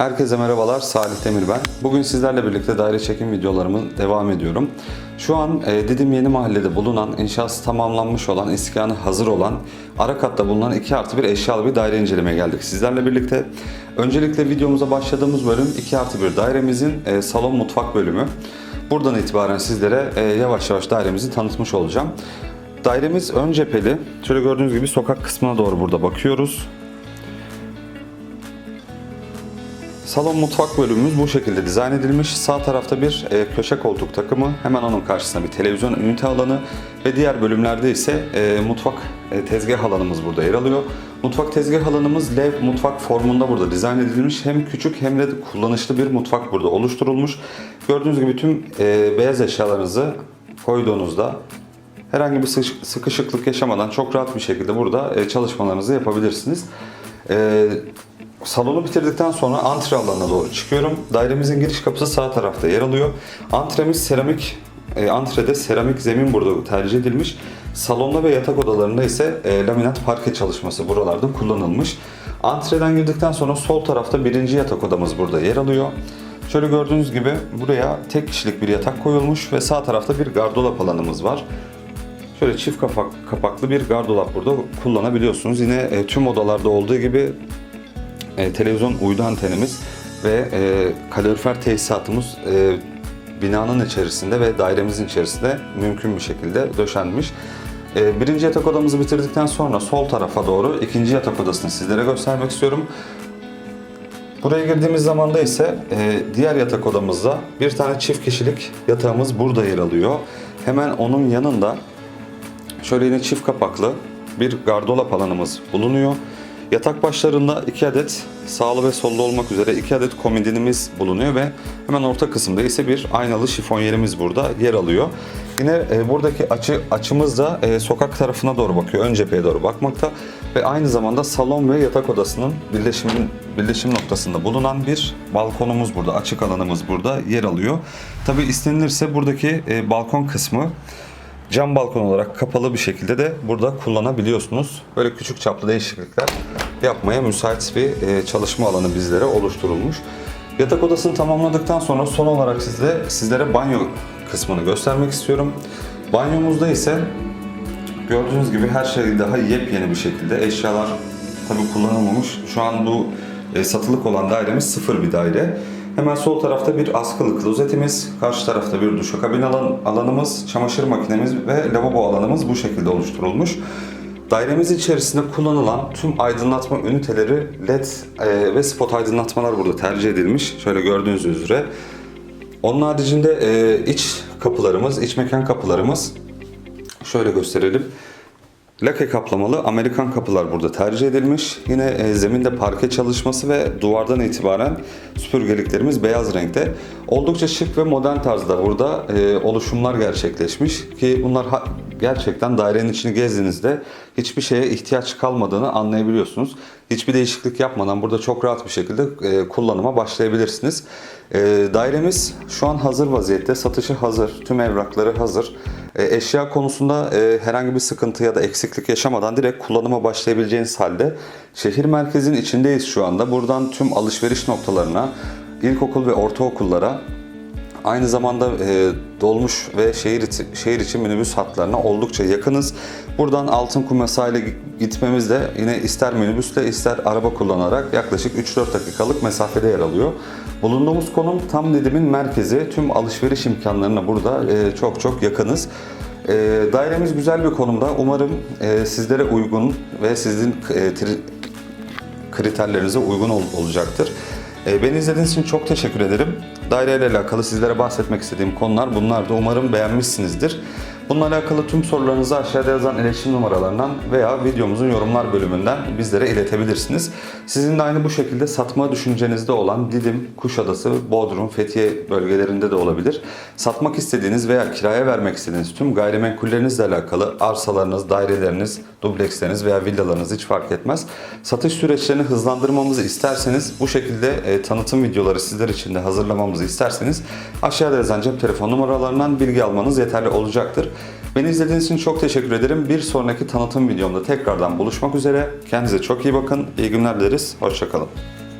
Herkese merhabalar, Salih Demir ben. Bugün sizlerle birlikte daire çekim videolarımı devam ediyorum. Şu an e, Didim Yeni Mahalle'de bulunan, inşası tamamlanmış olan, iskanı hazır olan, ara katta bulunan 2 artı 1 eşyalı bir daire incelemeye geldik sizlerle birlikte. Öncelikle videomuza başladığımız bölüm 2 artı 1 dairemizin e, salon mutfak bölümü. Buradan itibaren sizlere e, yavaş yavaş dairemizi tanıtmış olacağım. Dairemiz ön cepheli. Şöyle gördüğünüz gibi sokak kısmına doğru burada bakıyoruz. Salon mutfak bölümümüz bu şekilde dizayn edilmiş. Sağ tarafta bir e, köşe koltuk takımı, hemen onun karşısında bir televizyon ünite alanı ve diğer bölümlerde ise e, mutfak e, tezgah alanımız burada yer alıyor. Mutfak tezgah alanımız Lev mutfak formunda burada dizayn edilmiş. Hem küçük hem de kullanışlı bir mutfak burada oluşturulmuş. Gördüğünüz gibi tüm e, beyaz eşyalarınızı koyduğunuzda herhangi bir sıkış- sıkışıklık yaşamadan çok rahat bir şekilde burada e, çalışmalarınızı yapabilirsiniz. Salonu bitirdikten sonra antre alanına doğru çıkıyorum. Dairemizin giriş kapısı sağ tarafta yer alıyor. Antremiz seramik, e, antrede seramik zemin burada tercih edilmiş. Salonda ve yatak odalarında ise e, laminat parke çalışması buralarda kullanılmış. Antreden girdikten sonra sol tarafta birinci yatak odamız burada yer alıyor. Şöyle gördüğünüz gibi buraya tek kişilik bir yatak koyulmuş ve sağ tarafta bir gardırop alanımız var. Şöyle çift kapak, kapaklı bir gardırop burada kullanabiliyorsunuz. Yine e, tüm odalarda olduğu gibi e, televizyon uydu antenimiz ve e, kalorifer tesisatımız e, binanın içerisinde ve dairemizin içerisinde mümkün bir şekilde döşenmiş. E, birinci yatak odamızı bitirdikten sonra sol tarafa doğru ikinci yatak odasını sizlere göstermek istiyorum. Buraya girdiğimiz zaman da ise e, diğer yatak odamızda bir tane çift kişilik yatağımız burada yer alıyor. Hemen onun yanında Şöyle yine çift kapaklı bir gardırop alanımız bulunuyor. Yatak başlarında iki adet sağlı ve sollu olmak üzere iki adet komodinimiz bulunuyor ve hemen orta kısımda ise bir aynalı şifonyerimiz burada yer alıyor. Yine e, buradaki açı açımız da e, sokak tarafına doğru bakıyor. Ön cepheye doğru bakmakta ve aynı zamanda salon ve yatak odasının birleşimin birleşim noktasında bulunan bir balkonumuz burada. Açık alanımız burada yer alıyor. Tabi istenilirse buradaki e, balkon kısmı cam balkon olarak kapalı bir şekilde de burada kullanabiliyorsunuz. Böyle küçük çaplı değişiklikler yapmaya müsait bir e, çalışma alanı bizlere oluşturulmuş. Yatak odasını tamamladıktan sonra son olarak sizde sizlere banyo kısmını göstermek istiyorum. Banyomuzda ise gördüğünüz gibi her şey daha yepyeni bir şekilde eşyalar tabi kullanılmamış. Şu an bu e, satılık olan dairemiz sıfır bir daire. Hemen sol tarafta bir askılı klozetimiz, karşı tarafta bir duşakabin alan, alanımız, çamaşır makinemiz ve lavabo alanımız bu şekilde oluşturulmuş. Dairemiz içerisinde kullanılan tüm aydınlatma üniteleri LED e, ve spot aydınlatmalar burada tercih edilmiş. Şöyle gördüğünüz üzere. Onun haricinde e, iç kapılarımız, iç mekan kapılarımız şöyle gösterelim. Lake kaplamalı Amerikan kapılar burada tercih edilmiş. Yine e, zeminde parke çalışması ve duvardan itibaren süpürgeliklerimiz beyaz renkte. Oldukça şık ve modern tarzda burada e, oluşumlar gerçekleşmiş ki bunlar gerçekten dairenin içini gezdiğinizde hiçbir şeye ihtiyaç kalmadığını anlayabiliyorsunuz. Hiçbir değişiklik yapmadan burada çok rahat bir şekilde e, kullanıma başlayabilirsiniz. E, dairemiz şu an hazır vaziyette, satışı hazır, tüm evrakları hazır. E, eşya konusunda e, herhangi bir sıkıntı ya da eksiklik yaşamadan direkt kullanıma başlayabileceğiniz halde şehir merkezinin içindeyiz şu anda. Buradan tüm alışveriş noktalarına, ilkokul ve ortaokullara Aynı zamanda e, dolmuş ve şehir içi, şehir içi minibüs hatlarına oldukça yakınız. Buradan Altınkum sahile gitmemiz de yine ister minibüsle ister araba kullanarak yaklaşık 3-4 dakikalık mesafede yer alıyor. Bulunduğumuz konum tam Didim'in merkezi. Tüm alışveriş imkanlarına burada e, çok çok yakınız. E, dairemiz güzel bir konumda. Umarım e, sizlere uygun ve sizin kriterlerinize uygun ol- olacaktır. Beni izlediğiniz için çok teşekkür ederim. Daireyle alakalı sizlere bahsetmek istediğim konular bunlar umarım beğenmişsinizdir. Bununla alakalı tüm sorularınızı aşağıda yazan iletişim numaralarından veya videomuzun yorumlar bölümünden bizlere iletebilirsiniz. Sizin de aynı bu şekilde satma düşüncenizde olan Didim, Kuşadası, Bodrum, Fethiye bölgelerinde de olabilir. Satmak istediğiniz veya kiraya vermek istediğiniz tüm gayrimenkullerinizle alakalı arsalarınız, daireleriniz, dubleksleriniz veya villalarınız hiç fark etmez. Satış süreçlerini hızlandırmamızı isterseniz bu şekilde e, tanıtım videoları sizler için de hazırlamamızı isterseniz aşağıda yazan cep telefon numaralarından bilgi almanız yeterli olacaktır. Beni izlediğiniz için çok teşekkür ederim. Bir sonraki tanıtım videomda tekrardan buluşmak üzere. Kendinize çok iyi bakın. İyi günler dileriz. Hoşçakalın.